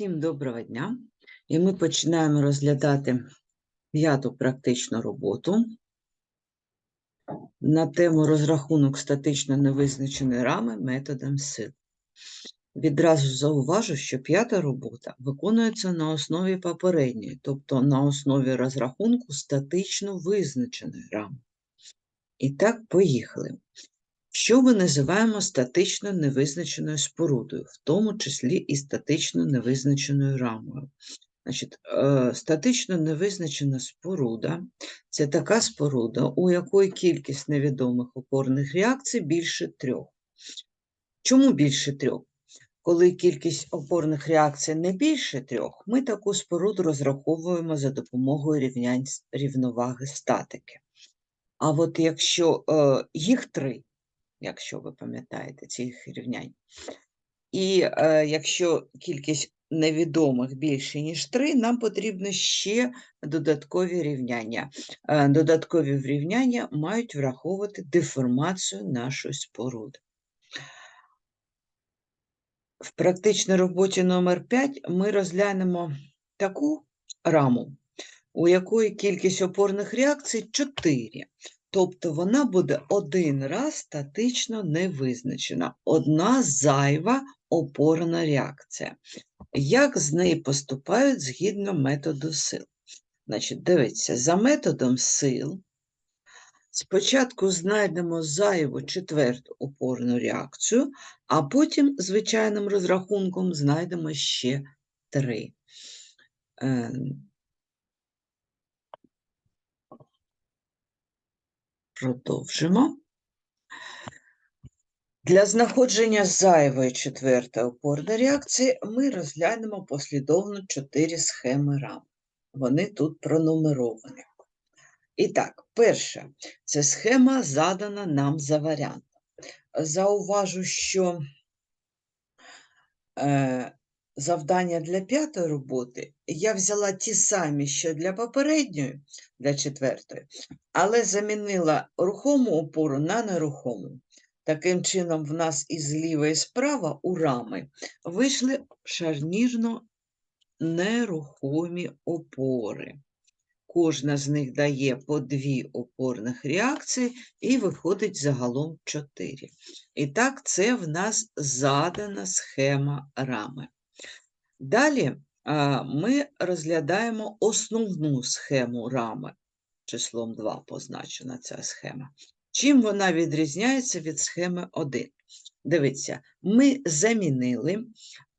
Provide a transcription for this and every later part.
Всім доброго дня! І ми починаємо розглядати п'яту практичну роботу на тему розрахунок статично невизначеної рами методом сил. Відразу зауважу, що п'ята робота виконується на основі попередньої, тобто на основі розрахунку статично визначеної рами. І так, поїхали. Що ми називаємо статично невизначеною спорудою, в тому числі і статично невизначеною рамою? Значить, е, статично невизначена споруда це така споруда, у якої кількість невідомих опорних реакцій більше трьох. Чому більше трьох? Коли кількість опорних реакцій не більше трьох, ми таку споруду розраховуємо за допомогою рівнянь рівноваги статики. А от якщо е, їх три, якщо ви пам'ятаєте цих рівнянь. І е, якщо кількість невідомих більше, ніж 3, нам потрібно ще додаткові рівняння. Е, додаткові врівняння мають враховувати деформацію нашої споруди. В практичній роботі номер 5 ми розглянемо таку раму, у якої кількість опорних реакцій 4. Тобто вона буде один раз статично невизначена, одна зайва опорна реакція. Як з неї поступають згідно методу сил? Значить, дивіться, за методом сил спочатку знайдемо зайву четверту опорну реакцію, а потім звичайним розрахунком знайдемо ще три. Продовжимо. Для знаходження зайвої четвертої опорної реакції ми розглянемо послідовно чотири схеми рам. Вони тут пронумеровані. І так, перша це схема задана нам за варіантом. Зауважу, що е, завдання для п'ятої роботи я взяла ті самі, що для попередньої, для четвертої, але замінила рухому опору на нерухому. Таким чином, в нас і зліва, і справа у рами вийшли шарніжно нерухомі опори. Кожна з них дає по дві опорних реакції і виходить загалом 4. І так, це в нас задана схема рами. Далі ми розглядаємо основну схему рами. Числом 2 позначена ця схема. Чим вона відрізняється від схеми 1? Дивіться, ми замінили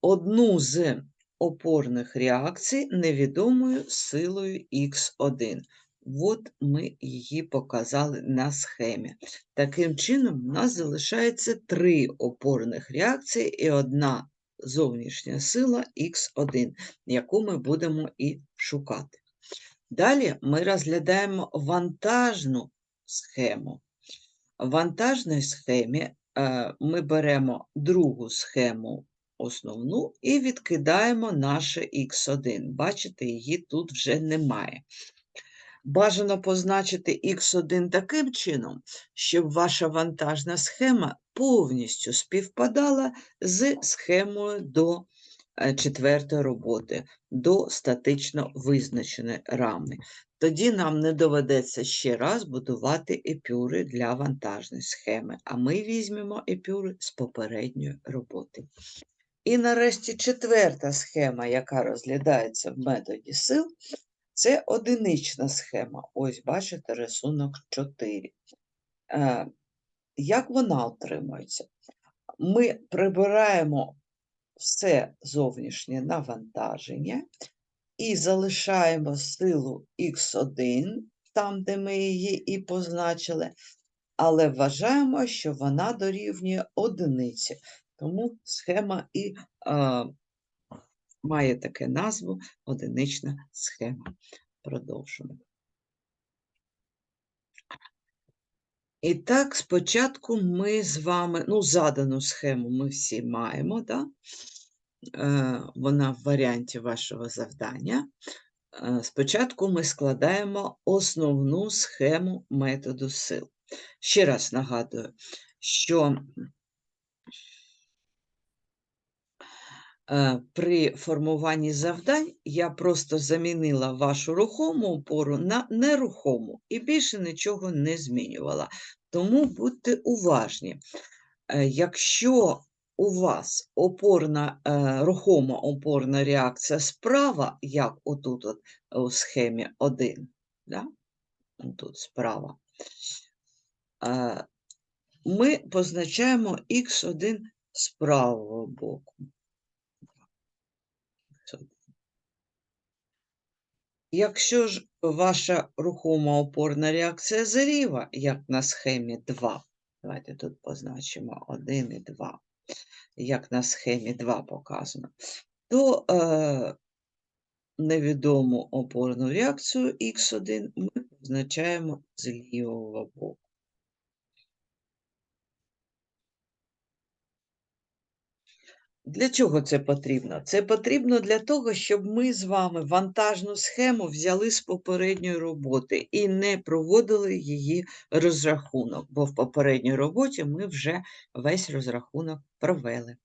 одну з опорних реакцій невідомою силою х1. От ми її показали на схемі. Таким чином, у нас залишається три опорних реакції і одна зовнішня сила х1, яку ми будемо і шукати. Далі ми розглядаємо вантажну схему. В вантажній схемі е, ми беремо другу схему основну і відкидаємо наше х1. Бачите, її тут вже немає. Бажано позначити х1 таким чином, щоб ваша вантажна схема повністю співпадала з схемою до е, четвертої роботи, до статично визначеної рами. Тоді нам не доведеться ще раз будувати епюри для вантажної схеми, а ми візьмемо епюри з попередньої роботи. І нарешті четверта схема, яка розглядається в методі сил, це одинична схема. Ось бачите рисунок 4. Е, Як вона отримується? Ми прибираємо все зовнішнє навантаження і залишаємо силу х1, там, де ми її і позначили, але вважаємо, що вона дорівнює одиниці. Тому схема і а, має таке назву одинична схема. Продовжуємо. І так, спочатку ми з вами, ну, задану схему ми всі маємо, да? е, вона в варіанті вашого завдання. Е, Спочатку ми складаємо основну схему методу сил. Ще раз нагадую, що При формуванні завдань я просто замінила вашу рухому опору на нерухому і більше нічого не змінювала. Тому будьте уважні. Е, Якщо у вас опорна, е, рухома опорна реакція справа, як отут от у схемі 1, да? тут справа, е, ми позначаємо х1 з правого боку. Якщо ж ваша рухома опорна реакція зліва, як на схемі 2, давайте тут позначимо 1 і 2, як на схемі 2 показано, то е, невідому опорну реакцію х1 ми позначаємо з лівого боку. Для чого це потрібно? Це потрібно для того, щоб ми з вами вантажну схему взяли з попередньої роботи і не проводили її розрахунок, бо в попередній роботі ми вже весь розрахунок провели.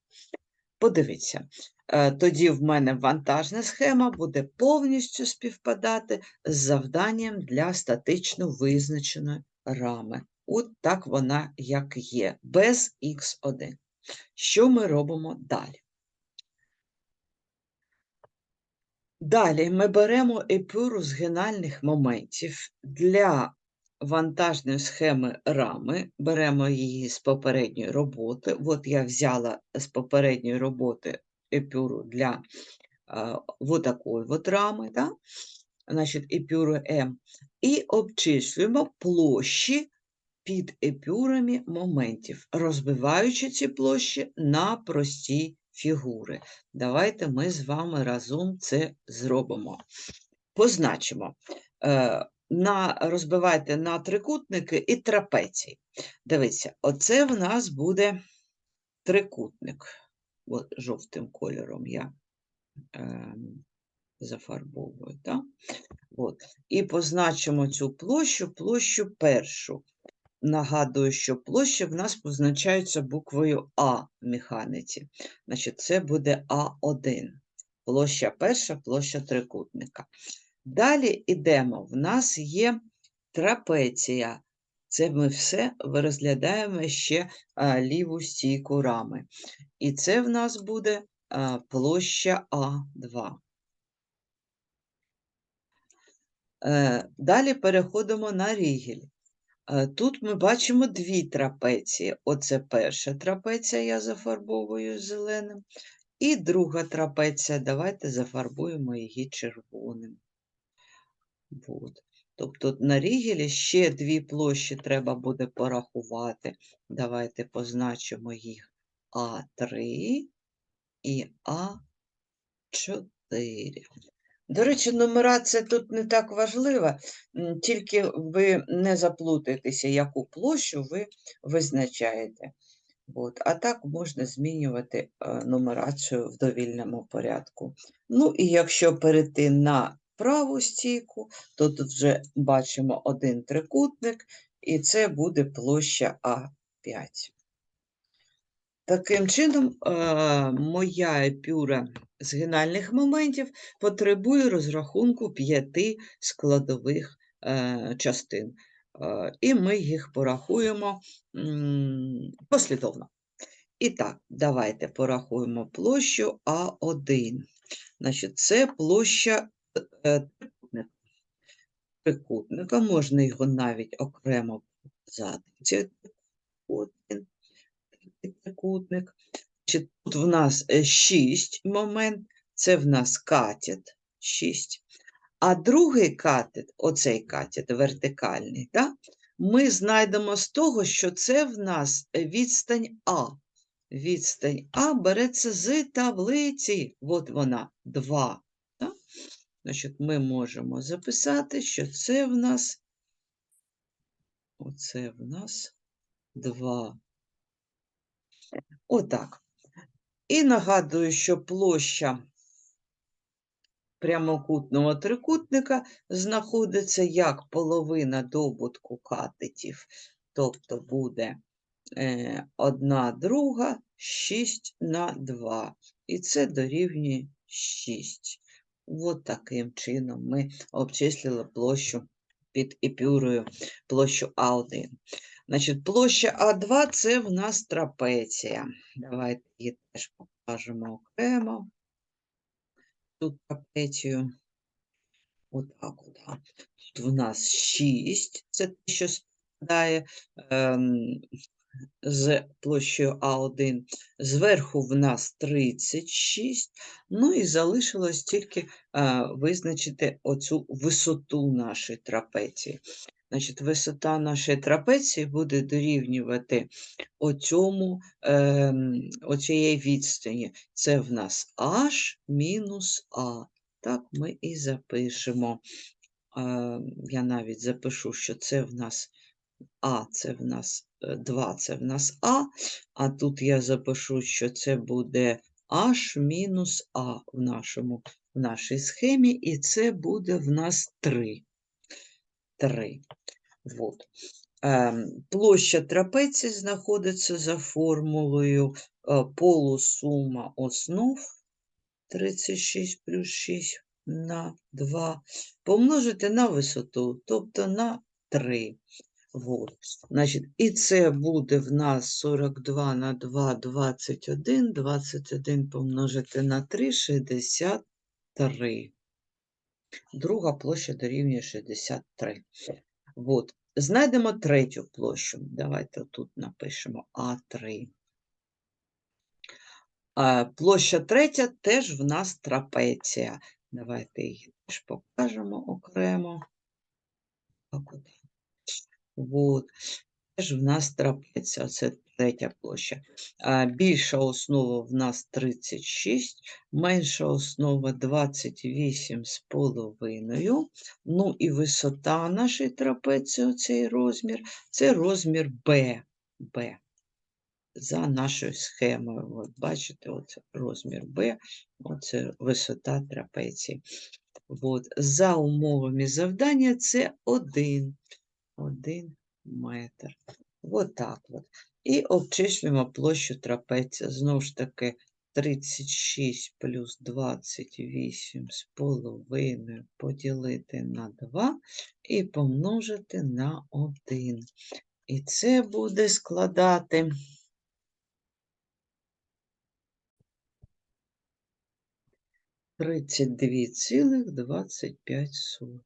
Подивіться, е, тоді в мене вантажна схема буде повністю співпадати з завданням для статично визначеної рами. От так вона як є, без х1. Що ми робимо далі? Далі ми беремо епюру згинальних моментів для вантажної схеми рами, беремо її з попередньої роботи. От я взяла з попередньої роботи епюру для вот такої от рами, да? значить, епюру М, і обчислюємо площі під епюрами моментів, розбиваючи ці площі на прості фігури. Давайте ми з вами разом це зробимо. Позначимо. Е, на, розбивайте на трикутники і трапеції. Дивіться, оце в нас буде трикутник. От жовтим кольором я е, зафарбовую. Так? От. І позначимо цю площу, площу першу. Нагадую, що площі в нас позначаються буквою А в механіці. Значить, це буде А1. Площа перша, площа трикутника. Далі йдемо. В нас є трапеція. Це ми все розглядаємо ще ліву стійку рами. І це в нас буде площа А2. Е, Далі переходимо на рігель. Е, Тут ми бачимо дві трапеції. Оце перша трапеція, я зафарбовую зеленим. І друга трапеція, давайте зафарбуємо її червоним. От. Тобто на рігелі ще дві площі треба буде порахувати. Давайте позначимо їх А3 і А4. До речі, нумерація тут не так важлива, тільки ви не заплутаєтеся, яку площу ви визначаєте. От. А так можна змінювати е, нумерацію в довільному порядку. Ну і якщо перейти на праву стійку, то тут вже бачимо один трикутник, і це буде площа А5. Таким чином, е, моя епюра згинальних моментів потребує розрахунку п'яти складових е, частин. Е, І ми їх порахуємо послідовно. І так, давайте порахуємо площу А1. Значить, це площа трикутника. Трикутника, можна його навіть окремо показати. Це один трикутник. Тут в нас 6 момент, це в нас катет 6. А другий катет, оцей катет вертикальний, да, ми знайдемо з того, що це в нас відстань А. Відстань А береться з таблиці. От вона 2. Да? Значить, ми можемо записати, що це в нас, оце в нас 2. Отак. І нагадую, що площа прямокутного трикутника знаходиться як половина добутку катетів, тобто буде е, 1 друга 6 на 2. І це дорівнює 6. От таким чином ми обчислили площу під епюрою, площу А1. Значить, площа А2 це в нас трапеція. Давайте її теж покажемо окремо. Тут трапецію. Отак от. а. Тут в нас 6, це те, що спадає ем, з площею А1. Зверху в нас 36, ну і залишилось тільки е, визначити оцю висоту нашої трапеції. Значить, висота нашої трапеції буде дорівнювати оцьому, е, оцієї відстані. Це в нас h мінус А. Так ми і запишемо. Е, я навіть запишу, що це в нас А, це в нас 2, це в нас А, а тут я запишу, що це буде H мінус А в, нашому, в нашій схемі, і це буде в нас 3. 3. Вот. Ем, Площа трапеції знаходиться за формулою е, полусума основ 36 плюс 6 на 2 помножити на висоту, тобто на 3. Вот. Значить, і це буде в нас 42 на 2, 21, 21 помножити на 3, 63. Друга площа дорівнює 63. Вот. Знайдемо третю площу. Давайте тут напишемо А3. Площа третя теж в нас трапеція. Давайте її теж покажемо окремо. От. Теж в нас трапеція, це третя площа. Більша основа в нас 36, менша основа 28 з половиною. Ну і висота нашої трапеції, оцей розмір, це розмір B. B. За нашою схемою. От бачите, оце розмір B, оце висота трапеції. От. За умовами завдання це 1. 1 метр. От так от. І обчислюємо площу трапеція. Знову ж таки, 36 плюс 28 з половиною поділити на 2 і помножити на 1. І це буде складати 32,25.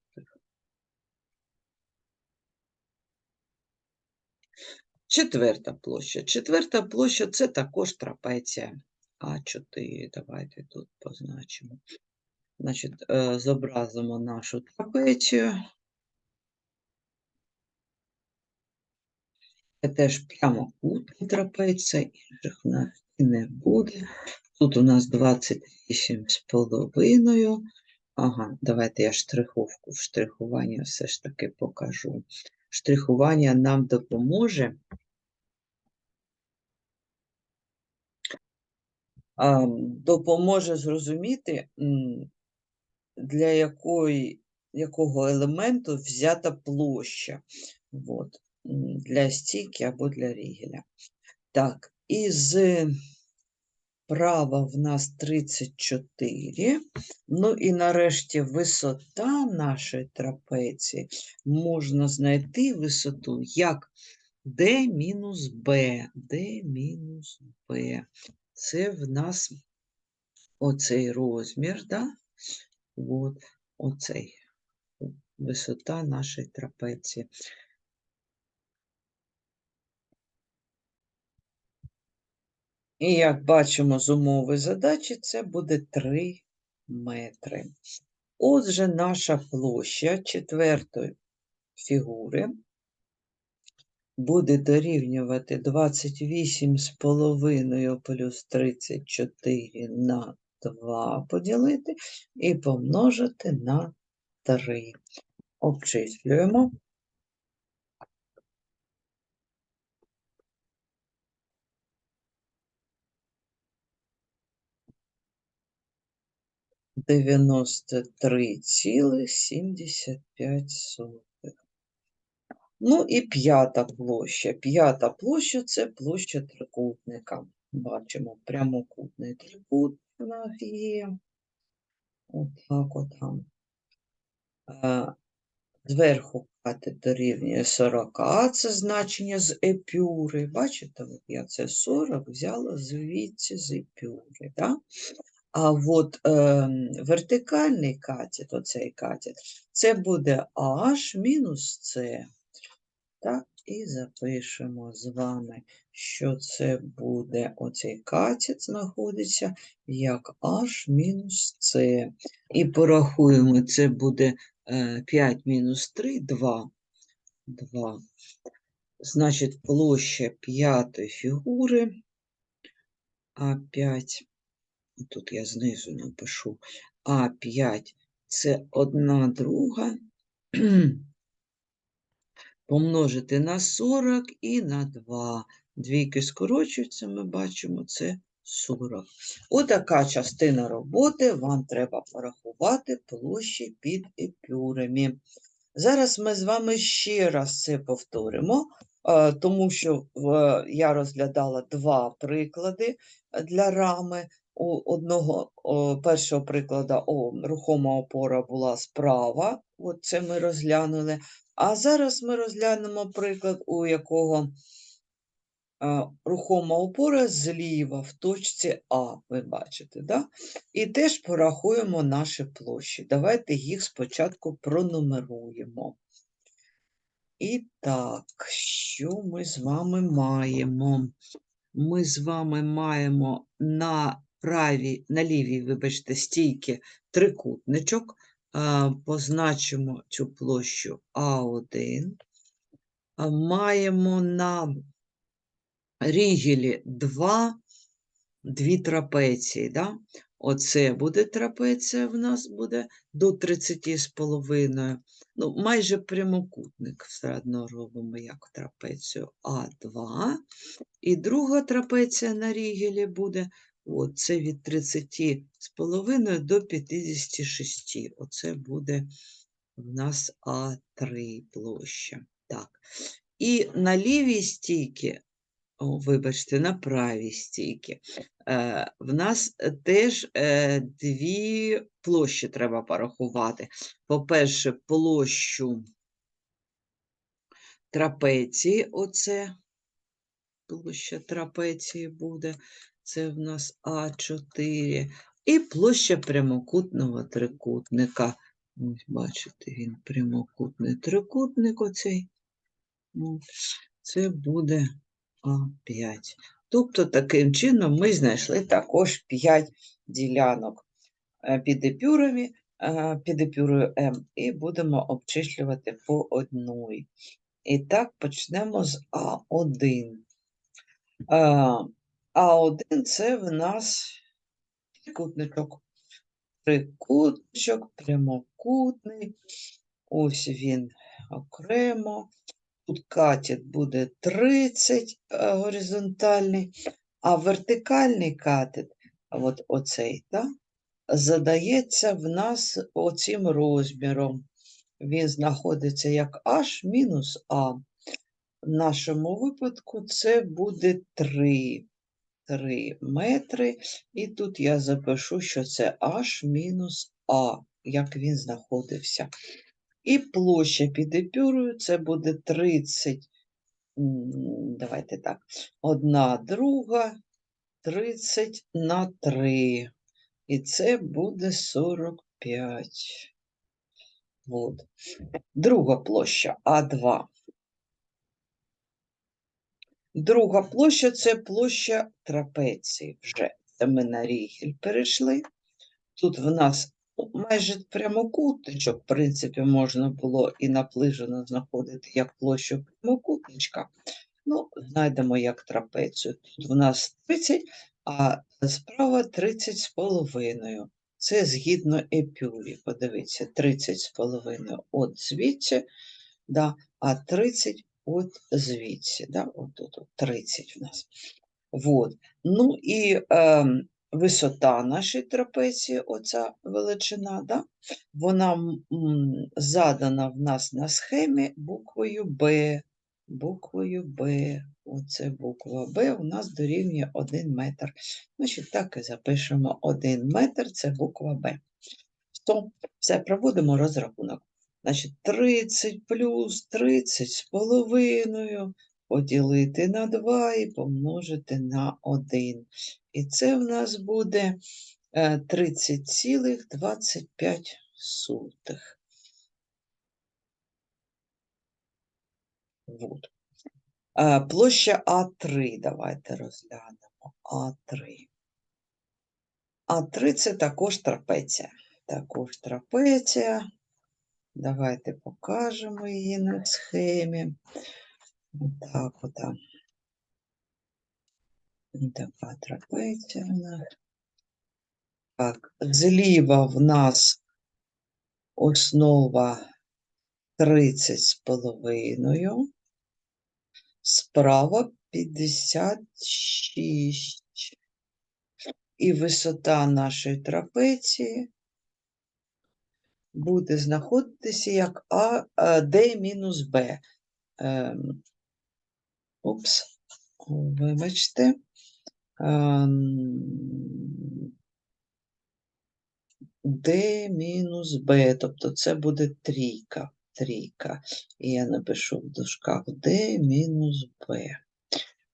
Четверта площа. Четверта площа це також трапеція. А4. Давайте тут позначимо. Значить, е, зобразимо нашу трапецію. Це теж прямокутна трапеція, інших нас і не буде. Тут у нас 28 з половиною. Ага, давайте я штриховку в штрихування все ж таки покажу. Штрихування нам допоможе допоможе зрозуміти, для якої, якого елементу взята площа. От, для стійки або для рігеля. Так, і з права в нас 34. Ну і нарешті висота нашої трапеції можна знайти висоту як d мінус b, d мінус b. Це в нас оцей розмір, да? От, оцей висота нашої трапеції. І як бачимо з умови задачі, це буде 3 метри. Отже, наша площа четвертої фігури буде дорівнювати 28,5 плюс 34 на 2 поділити і помножити на 3. Обчислюємо. Дев'яносто три цілих сімдесят п'ять сотих. Ну і п'ята площа. П'ята площа це площа трикутника. Бачимо, прямокутний трикутник є. Отак от там. Е, Зверху катет дорівнює 40, це значення з епюри. Бачите, от я це 40 взяла звідси з епюри. Да? А от е, вертикальний катет, оцей катет, це буде H мінус С. Так, і запишемо з вами, що це буде оцей катет знаходиться як H мінус С. І порахуємо, це буде е, 5 мінус 3, 2. 2. Значить, площа п'ятої фігури. А5, тут я знизу напишу, А5 це одна друга помножити на 40 і на 2. Двійки скорочуються, ми бачимо, це 40. Отака частина роботи. Вам треба порахувати площі під епюрами. Зараз ми з вами ще раз це повторимо, е, тому що я розглядала два приклади для рами. У одного першого прикладу рухома опора була справа, от це ми розглянули. А зараз ми розглянемо приклад, у якого е, рухома опора зліва в точці А, ви бачите, да? І теж порахуємо наші площі. Давайте їх спочатку пронумеруємо. І так, що ми з вами маємо? Ми з вами маємо на правій, на лівій, вибачте, стійки трикутничок. Позначимо цю площу А1. Маємо на рігелі два, дві трапеції. Да? Оце буде трапеція в нас буде до 30,5. Ну, майже прямокутник все одно робимо як трапецію А2. І друга трапеція на рігелі буде от, це від 30,5 до 56. Оце буде в нас А3 площа. Так. І на лівій стійці, о, вибачте, на правій стійці, е, в нас е, теж е, дві площі треба порахувати. По-перше, площу трапеції, оце площа трапеції буде, це в нас А4, і площа прямокутного трикутника. Ось бачите, він прямокутний трикутник оцей. Це буде А5. Тобто, таким чином ми знайшли також 5 ділянок е, під епюрами, е, під епюрою М, і будемо обчислювати по одній. І так, почнемо з А1. Е, А1 це в нас трикутничок. Трикутничок, прямокутний. Ось він окремо. Тут катет буде 30 е, горизонтальний, а вертикальний катет, от оцей, да, задається в нас оцим розміром. Він знаходиться як H мінус А. В нашому випадку це буде 3, 3 метри. І тут я запишу, що це H мінус А, як він знаходився. І площа під епюрою це буде 30, давайте так, одна друга, 30 на 3. І це буде 45. От. Друга площа А2. Друга площа це площа трапеції вже. Це ми на рігель перейшли. Тут в нас майже прямокутничок, в принципі, можна було і наближено знаходити як площу прямокутничка. Ну, знайдемо як трапецію. Тут в нас 30, а справа 30 з половиною. Це згідно епюрі. Подивіться, 30 з половиною от звідси, да, а 30 от звідси. Да, от тут от 30 в нас. Вот. Ну і ем, висота нашої трапеції, оця величина, да? вона м, задана в нас на схемі буквою Б. Буквою Б. Оце буква Б у нас дорівнює 1 метр. Значить, так і запишемо 1 метр, це буква Б. Все, проводимо розрахунок. Значить, 30 плюс 30 з половиною поділити на 2 і помножити на 1. І це в нас буде е, 30,25. Вот. Е, Площа А3 давайте розглянемо. А3. А3 це також трапеція. Також трапеція. Давайте покажемо її на схемі. Отак от. Така трапеція в нас. Так, зліва в нас основа 30 з половиною, справа 56. І висота нашої трапеції буде знаходитися як А, а, D мінус Б. Ем, Упс, вибачте. Ем, D мінус Б, тобто це буде трійка. Трійка. І я напишу в дужках D мінус Б.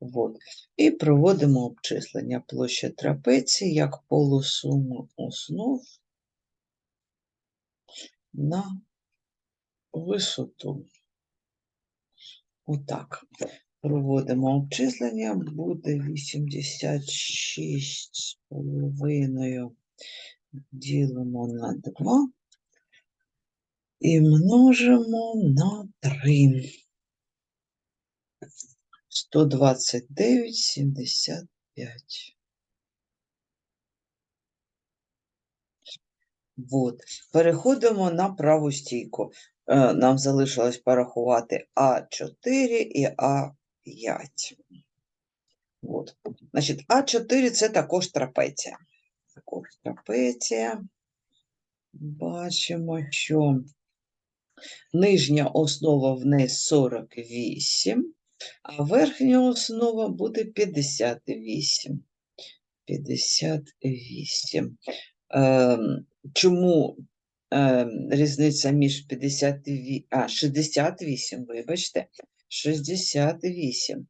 Вот. І проводимо обчислення площі трапеції як полусуму основ на висоту. Отак. Проводимо обчислення, буде 86,5 ділимо на 2 і множимо на 3. 129,75. Вот. Переходимо на праву стійку. Е, Нам залишилось порахувати А4 і А5. От. Значить, А4 це також трапеція. Також трапеція. Бачимо, що нижня основа в неї 48, а верхня основа буде 58. 58. Ем, чому ем, різниця між 58, а, 68, вибачте, 68.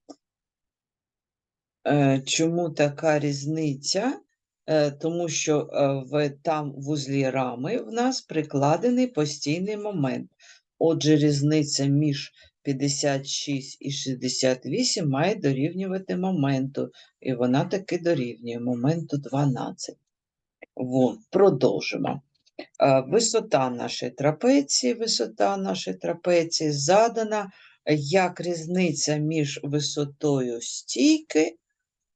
Е, Чому така різниця? Е, Тому що е, в, там в узлі рами в нас прикладений постійний момент. Отже, різниця між 56 і 68 має дорівнювати моменту, і вона таки дорівнює моменту 12. Вон, продовжимо. Е, Висота нашої трапеції, висота нашої трапеції задана як різниця між висотою стійки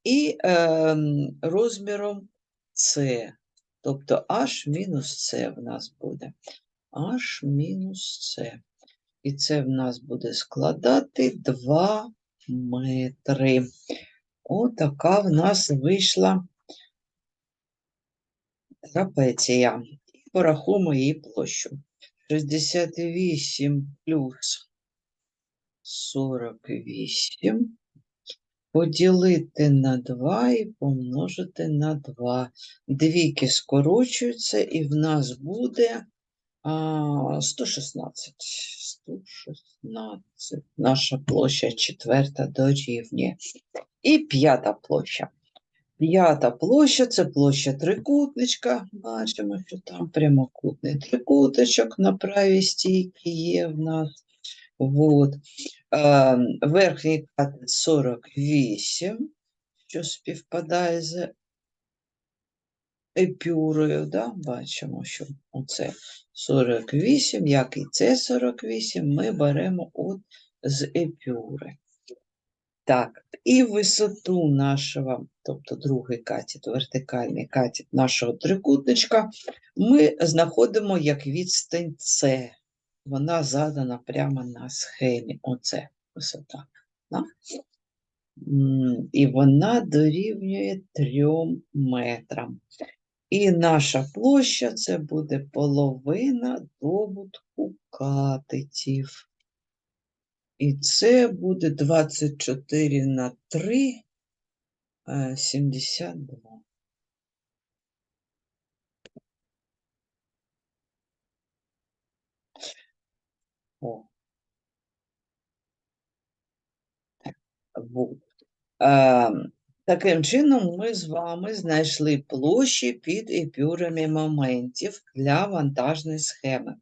і ем, розміром С. Тобто H мінус С в нас буде. H мінус С. І це в нас буде складати 2 метри. Отака в нас вийшла трапеція. І порахуємо її площу. 68 плюс 48 поділити на 2 і помножити на 2. Двійки скорочуються, і в нас буде а, 116. 116. Наша площа четверта дорівнює. І п'ята площа. П'ята площа це площа трикутничка. Бачимо, що там прямокутний трикутичок на правій стійці є в нас. Вот. Е, верхній катет 48, що співпадає з епюрою. Да? Бачимо, що оце 48, як і це 48, ми беремо от з епюри. Так, і висоту нашого, тобто другий катет, вертикальний катет нашого трикутничка, ми знаходимо як відстань С. Вона задана прямо на схемі. Оце висота. І вона дорівнює 3 метрам. І наша площа це буде половина добутку катетів. І це буде 24 на 3, е, 72. О. Вот. Ем, Таким чином, ми з вами знайшли площі під епюрами моментів для вантажної схеми.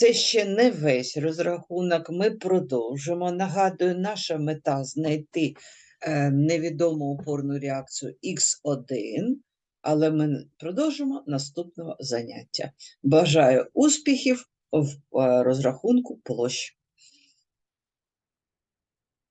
Це ще не весь розрахунок. Ми продовжимо. Нагадую, наша мета знайти е, невідому опорну реакцію Х1, але ми продовжимо наступного заняття. Бажаю успіхів в е, розрахунку площ.